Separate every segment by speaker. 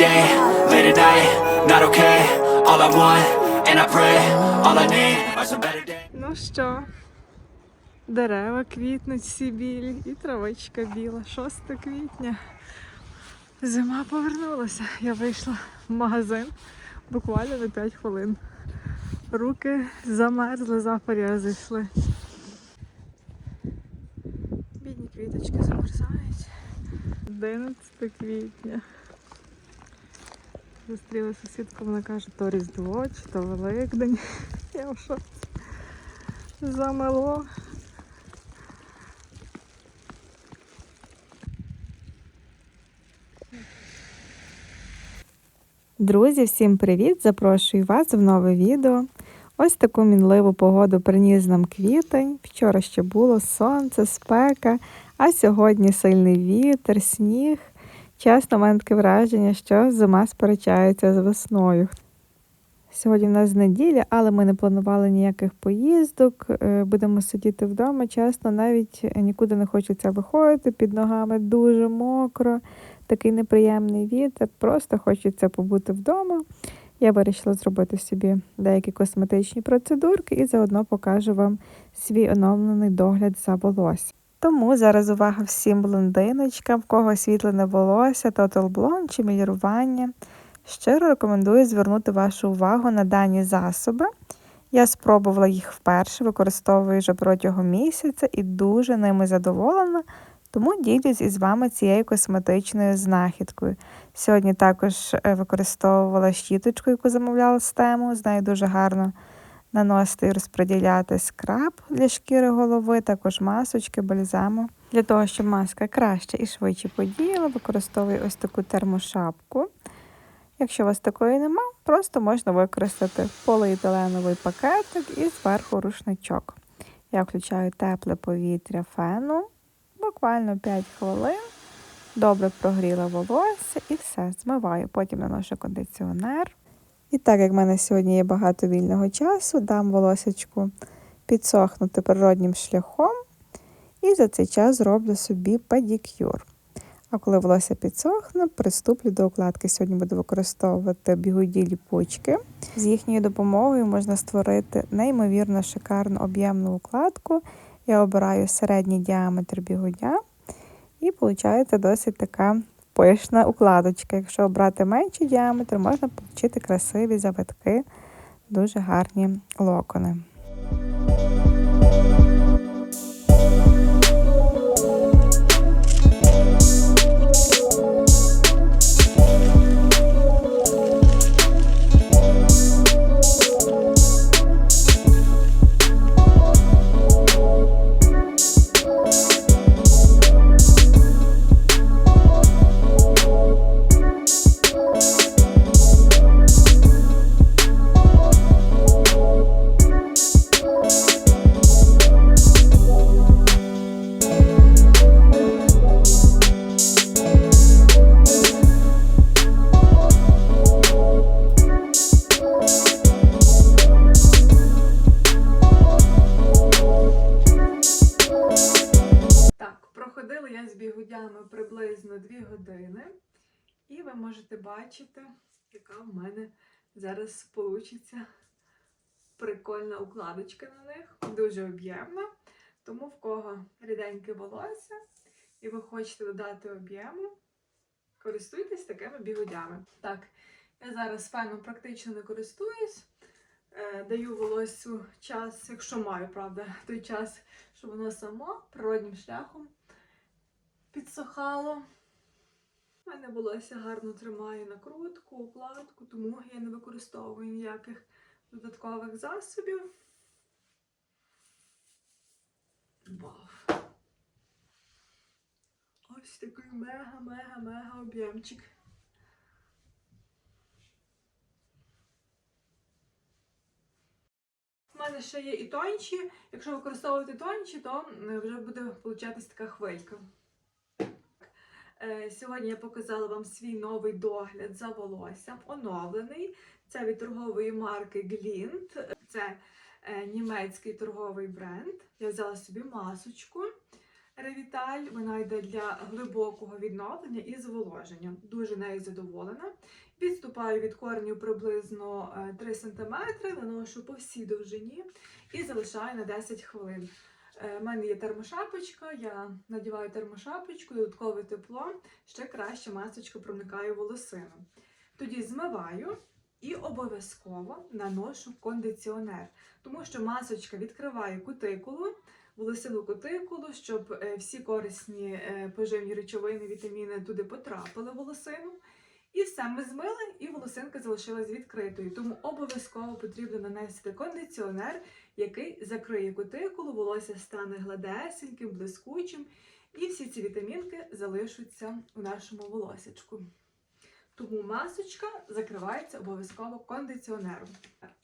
Speaker 1: day, late at night, not okay. All I want, and I pray, all I need are some better days.
Speaker 2: Ну що, дерева квітнуть всі білі і травичка біла. 6 квітня. Зима повернулася. Я вийшла в магазин буквально на 5 хвилин. Руки замерзли, запаря зайшли. Бідні квіточки замерзають. 11 квітня. Зустріла сусідку, вона каже, то Різдво чи то Великдень. Я шоці. Замело. Друзі, всім привіт! Запрошую вас в нове відео. Ось таку мінливу погоду приніс нам квітень. Вчора ще було сонце, спека, а сьогодні сильний вітер, сніг. Чесно, в мене таке враження, що зима сперечається з весною. Сьогодні в нас неділя, але ми не планували ніяких поїздок. Е, Будемо сидіти вдома. Чесно, навіть нікуди не хочеться виходити. Під ногами дуже мокро, такий неприємний вітер. Просто хочеться побути вдома. Я вирішила зробити собі деякі косметичні процедурки і заодно покажу вам свій оновлений догляд за волосся. Тому зараз увага всім блондиночкам, в кого світлене волосся, Total Blonde чи мілірування. Щиро рекомендую звернути вашу увагу на дані засоби. Я спробувала їх вперше, використовую вже протягом місяця і дуже ними задоволена, тому ділюсь із вами цією косметичною знахідкою. Сьогодні також е, використовувала щіточку, яку замовляла з тему. З нею дуже гарно наносити і розподіляти скраб для шкіри голови, також масочки, бальзаму. Для того, щоб маска краще і швидше подіяла, використовую ось таку термошапку. Якщо у вас такої нема, просто можна використати поліетиленовий пакетик і зверху рушничок. Я включаю тепле повітря фену, буквально 5 хвилин. Добре прогріла волосся і все, змиваю. Потім наношу кондиціонер. І так як в мене сьогодні є багато вільного часу, дам волосечку підсохнути природнім шляхом. І за цей час зроблю собі педикюр. А коли волосся підсохне, приступлю до укладки. Сьогодні буду використовувати бігуді ліпучки. З їхньою допомогою можна створити неймовірно шикарну об'ємну укладку. Я обираю середній діаметр бігудя, і виходить досить така пишна укладочка. Якщо обрати менший діаметр, можна отримати красиві завитки, дуже гарні локони. Бігудями приблизно 2 години, і ви можете бачити, яка в мене зараз получиться прикольна укладочка на них, дуже об'ємна. Тому в кого ріденьке волосся і ви хочете додати об'єму, користуйтесь такими бігудями. Так, я зараз феном практично не користуюсь. Е, Даю волоссю час, якщо маю, правда, той час, щоб воно само природнім шляхом підсохало. У мене волосся гарно тримає накрутку, укладку, тому я не використовую ніяких додаткових засобів. Вау. Ось такий мега-мега-мега об'ємчик. У мене ще є і тонші. Якщо використовувати тонші, то е, вже буде получатись така хвилька. Е, Сьогодні я показала вам свій новий догляд за волоссям, оновлений. Це від торгової марки Glint. Це е, німецький торговий бренд. Я взяла собі масочку.
Speaker 3: Ревіталь вона йде для глибокого відновлення і зволоження. Дуже нею задоволена. Відступаю від коренів приблизно е, 3 см, наношу по всій довжині і залишаю на 10 хвилин. У мене є термошапочка, я надіваю термошапочку, додаткове тепло, ще краще масочка проникає волосину. Тоді змиваю і обов'язково наношу кондиціонер, тому що масочка відкриває кутикулу, волосину кутикулу, щоб е, всі корисні е, поживні речовини, вітаміни туди потрапили в волосину. І все, ми змили, і волосинка залишилась відкритою. Тому обов'язково потрібно нанести кондиціонер, який закриє кутикулу, волосся стане гладесеньким, блискучим, і всі ці вітамінки залишаться у нашому волосячку. Тому масочка закривається обов'язково кондиціонером.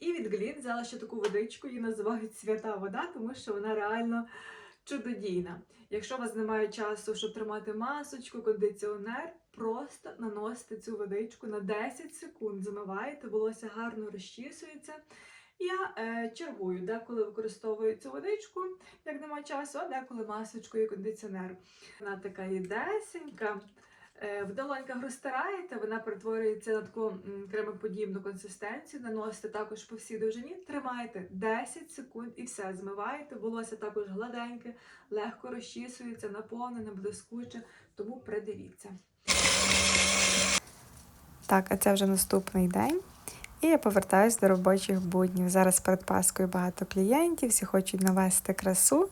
Speaker 3: І від Глін взяла ще таку водичку, її називають свята вода, тому що вона реально чудодійна. Якщо у вас немає часу, щоб тримати масочку, кондиціонер, просто наносите цю водичку на 10 секунд, замиваєте, волосся гарно розчісується. Я е, чергую, деколи використовую цю водичку, як немає часу, а деколи масочку і кондиціонер. Вона така рідесенька. Е, В долоньках розтираєте, вона перетворюється на таку кремоподібну консистенцію, наносите також по всій довжині, тримаєте 10 секунд і все, змиваєте. Волосся також гладеньке, легко розчісується, наповнене, блискуче, тому придивіться. Так, а це вже наступний день. І я повертаюсь до робочих буднів. Зараз перед Паскою багато клієнтів, всі хочуть навести красу,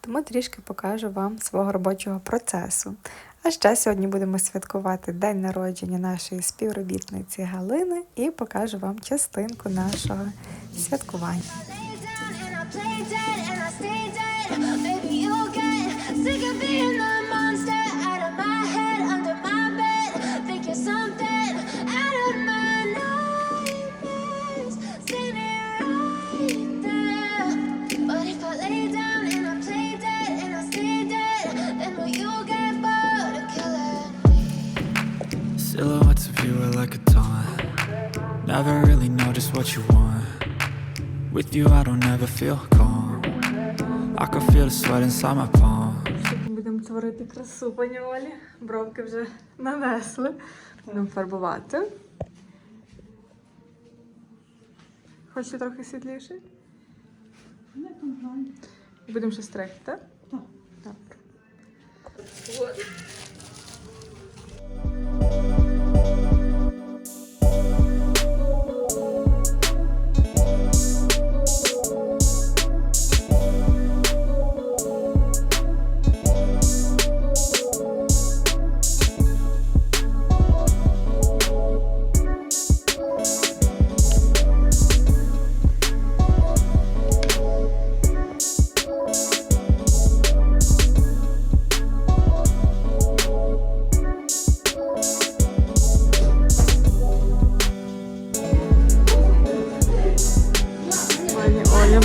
Speaker 3: тому трішки покажу вам свого робочого процесу. А ще сьогодні будемо святкувати день народження нашої співробітниці Галини і покажу вам частинку нашого святкування.
Speaker 1: Silhouettes of you are like a taunt. Never really know just what you want. With you, I don't ever feel calm. I can feel the sweat inside my palm.
Speaker 3: Будемо творити красу, пані Олі. Бровки вже нанесли. Будемо фарбувати. Хочете трохи світліше? Будемо ще стригти, так? Так.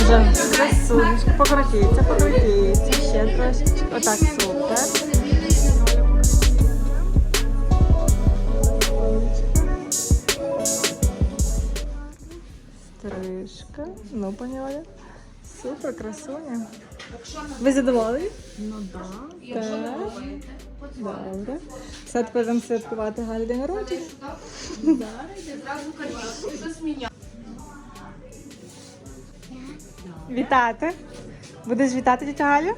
Speaker 3: Вже красунечка. Покрутіться, покрутіться. Ще трошечки. Отак, супер. Стрижка. Ну, Оля. Супер, красуня. Ви задоволені? Ну так. Так. Добре. Все тепер будемо святкувати Галі день народження. Вітати. Будеш вітати тітя Галю?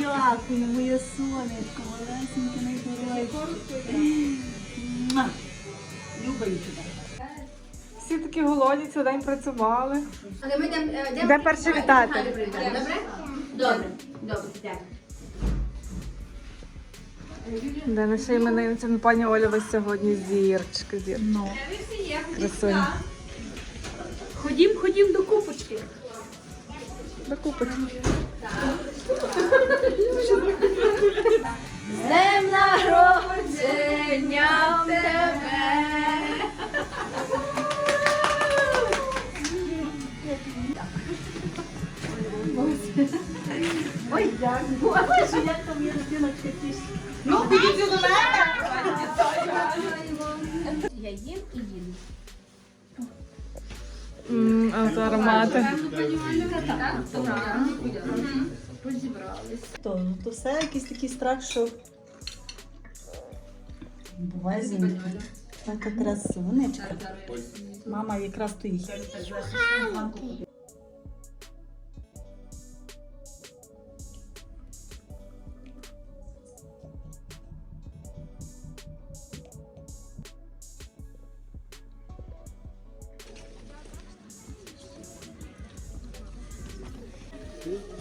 Speaker 4: Дякую, моє сонечко, малесеньке найдорожче. Тебе.
Speaker 3: Всі такі голодні, цілий день працювали.
Speaker 5: Але ми йдемо, е, йдемо-
Speaker 3: Де перше вітати?
Speaker 5: Добре? Добре, добре, йдемо.
Speaker 3: Де наша іменинниця, ну пані Оля, ви сьогодні зірчка, зірчка.
Speaker 4: Ну.
Speaker 3: Красуня.
Speaker 4: Ходім, ходім до купочки.
Speaker 3: До купочки.
Speaker 5: З днем народження тебе!
Speaker 4: Ой, дякую. Боже, як там є дитиночка тіш.
Speaker 5: Я їм і їм. А то аромати.
Speaker 4: То, то все якийсь такий страх, що буває. Така красунечка. Мама якраз Bitti.